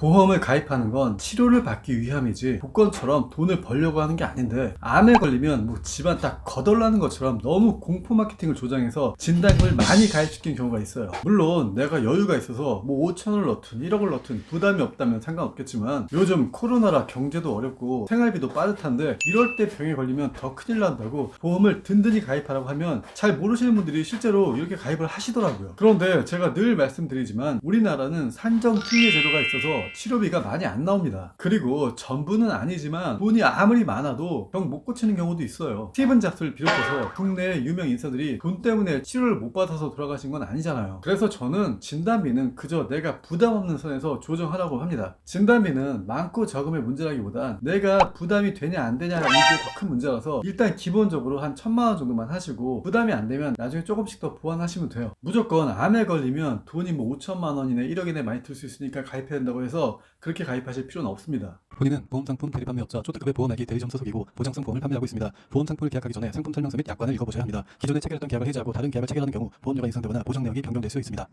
보험을 가입하는 건 치료를 받기 위함이지 복권처럼 돈을 벌려고 하는 게 아닌데 암에 걸리면 뭐 집안 딱 거덜나는 것처럼 너무 공포 마케팅을 조장해서 진단금을 많이 가입시키는 경우가 있어요. 물론 내가 여유가 있어서 뭐 5천원을 넣든 1억을 넣든 부담이 없다면 상관없겠지만 요즘 코로나라 경제도 어렵고 생활비도 빠듯한데 이럴 때 병에 걸리면 더 큰일 난다고 보험을 든든히 가입하라고 하면 잘 모르시는 분들이 실제로 이렇게 가입을 하시더라고요. 그런데 제가 늘 말씀드리지만 우리나라는 산정특례 제도가 있어서 치료비가 많이 안 나옵니다. 그리고 전부는 아니지만 돈이 아무리 많아도 병 못 고치는 경우도 있어요. 스티븐 잡스를 비롯해서 국내 유명 인사들이 돈 때문에 치료를 못 받아서 돌아가신 건 아니잖아요. 그래서 저는 진단비는 그저 내가 부담 없는 선에서 조정하라고 합니다. 진단비는 많고 적음의 문제라기보단 내가 부담이 되냐 안 되냐는 게더큰 문제라서 일단 기본적으로 한 천만 원 정도만 하시고 부담이 안 되면 나중에 조금씩 더 보완하시면 돼요. 무조건 암에 걸리면 돈이 뭐 5천만 원이네 1억이네 많이 들 수 있으니까 가입해야 된다고 해서 그렇게 가입하실 필요는 없습니다. 본인은 보험 상품 대리 판매업자 초특급의 보험액이 대리점 소속이고 보장성 보험을 판매하고 있습니다. 보험 상품을 계약하기 전에 상품 설명서 및 약관을 읽어보셔야 합니다. 기존에 체결했던 계약을 해지하고 다른 계약을 체결하는 경우 보험료가 인상되거나 보장 내역이 변경될 수 있습니다.